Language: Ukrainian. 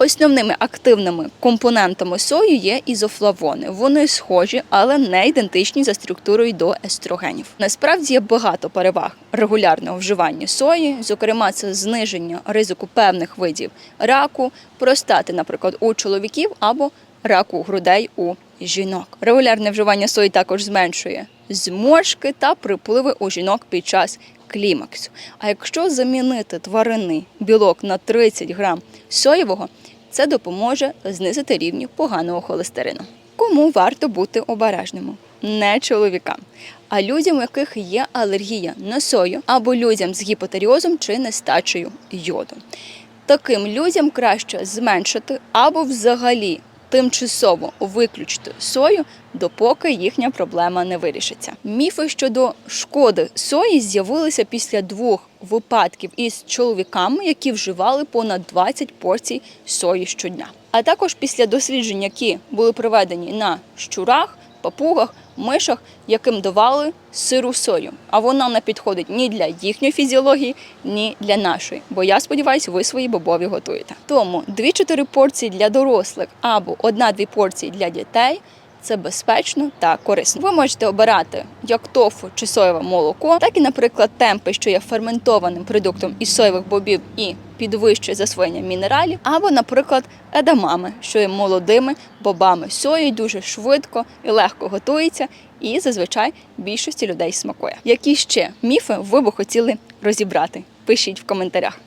Основними активними компонентами сої є ізофлавони. Вони схожі, але не ідентичні за структурою до естрогенів. Насправді є багато переваг регулярного вживання сої, зокрема, це зниження ризику певних видів раку, простати, наприклад, у чоловіків або раку грудей у жінок. Регулярне вживання сої також зменшує зморшки та припливи у жінок під час клімаксу. А якщо замінити тваринний білок на 30 грам соєвого, це допоможе знизити рівні поганого холестерину. Кому варто бути обережними? Не чоловікам, а людям, у яких є алергія на сою, або людям з гіпотеріозом чи нестачею йоду. Таким людям краще зменшити або взагалі тимчасово виключити сою, допоки їхня проблема не вирішиться. Міфи щодо шкоди сої з'явилися після двох випадків із чоловіками, які вживали понад 20 порцій сої щодня. А також після досліджень, які були проведені на щурах, папугах, мишах, яким давали сиру сою. А вона не підходить ні для їхньої фізіології, ні для нашої. Бо я сподіваюся, ви свої бобові готуєте. Тому 2-4 порції для дорослих або 1-2 порції для дітей. Це безпечно та корисно. Ви можете обирати як тофу чи соєве молоко, так і, наприклад, темпи, що є ферментованим продуктом із соєвих бобів і підвищує засвоєння мінералів, або, наприклад, едамами, що є молодими бобами сої, дуже швидко і легко готується, і зазвичай більшості людей смакує. Які ще міфи ви би хотіли розібрати? Пишіть в коментарях.